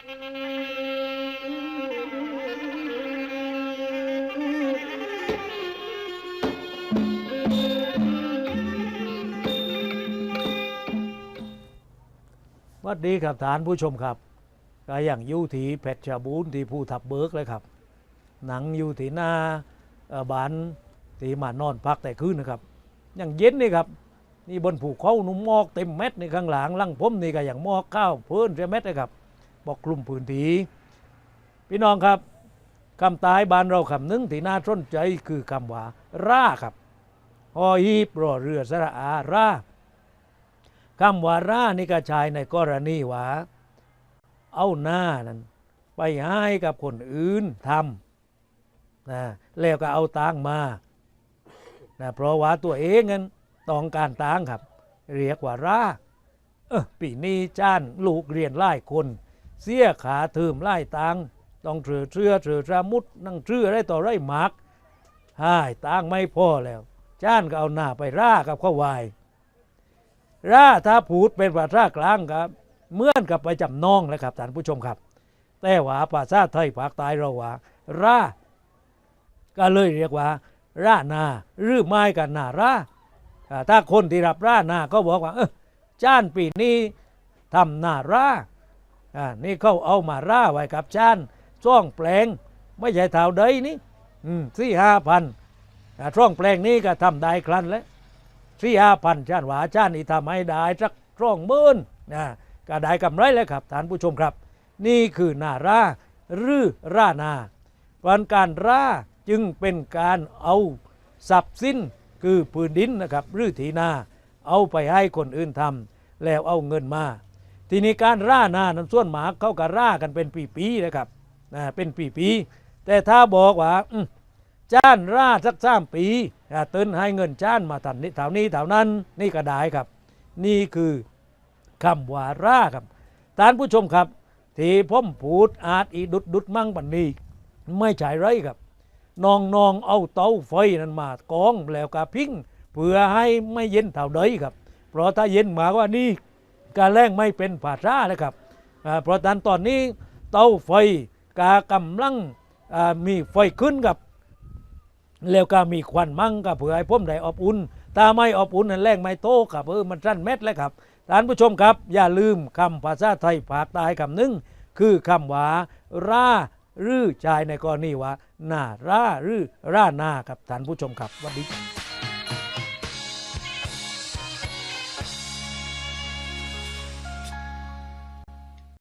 สวัสดีครับฐานผู้ชมครับก็อย่างยูทีเพชรบูรณ์ที่ภูทับเบิกเลยครับ หนังยู่ที่หน้าบานที่มานอนพักแต่คืนนะครับ อย่างเย็นนี่ครับ นี่บนภูกเขาหนุ่มมอกเต็มเม็ดในข้างหลังลังผมนี่ก็อย่างมอกข้าวเพิ่นเต็มเม็ดเลยครับ บอกกลุ่มพื้นที่พี่น้องครับคำตายบานเราคำหนึงที่น่าสนใจคือคำว่า ร่าครับฮอฮีบรอเรือสระอาร่าคำว่าร่านี่ก็ใช้ในกรณีว่า เอาหน้านั้นไปให้กับคนอื่นทำนะแล้วก็เอาตังมานะเพราะว่าตัวเองนั้นต้องการตังค์ครับ เรียกว่าร่าเออปีนี้จ้านลูกเรียนไล่คน เสียขาเทิมไล่ตังต้องเถือเชื่อเถือสมุดนั่งเชื่อได้ต่อไรหมักให้ตังไม่พอแล้วจ้านก็เอาหน้าไปร่ากับข้าววายร่าถ้าพูดเป็นภาษากลางครับเหมื่อนกับไปจำนองเลยครับท่านผู้ชมครับ แต่ว่าภาษาไทยภาคใต้เราว่าร่าก็เลยเรียกว่าร่านาหรือไม้กันนาร่าอ่าถ้าคนที่รับร่านาก็บอกว่าเออจ้านปีนี้ทำนาร่า อ่านี่เขาเอามาร่าไว้กับจานช่องแปลงไม่ใช่เท่าใดนี่อืมสี่ห้าพันช่องแปลงนี้ก็ทำได้ครั้นแล้วสี่ห้าพันชาติหวาชาตินี่ทำให้ได้สักร่องหมื่นนะก็ได้กำไรแล้วครับท่านผู้ชมครับ นี่คือนาร่าหรือร่านาวันการร่าจึงเป็นการเอาทรัพย์สินคือพื้นดินนะครับหรือทีนา เอาไปให้คนอื่นทำแล้วเอาเงินมา ทีนี้การร่านานั้นส่วนหมากเขาก็ร่ากันเป็นปีๆนะครับนะเป็นปีๆแต่ถ้าบอกว่าจ้านร่าสักสามปีเติ้นให้เงินจ้านมาทันนี้แถวนี้แถวนั้นนี่ก็ได้ครับ นี่คือคำว่าร่าครับท่านผู้ชมครับ ที่ผมพูดอาจอีดุดดุดมั่งบันนี้ ไม่ใช่ไรครับน้องน้องเอาเตาไฟนั้นมากองแล้วก็พิงเพื่อให้ไม่เย็นเท่าใดครับ เพราะถ้าเย็นมากว่านี้ การแรงไม่เป็นภาษาเลยครับเพราะฉะนั้นตอนนี้เตาไฟกากำลังมีไฟขึ้นกับแล้วก็มีควันมั่งกับเผื่อให้ผมได้อบอุ่นถ้าไม่อบอุ่นนั่นแรงไม่โตกับเออมันสั้นเม็ดเลยครับท่านผู้ชมครับ อย่าลืมคำภาษาไทยภาคใต้คำหนึ่งคือคำว่าร่าหรือชายในกรณีว่าหน้าร่าหรือร่าหน้าครับท่านผู้ชมครับสวัสดีครับ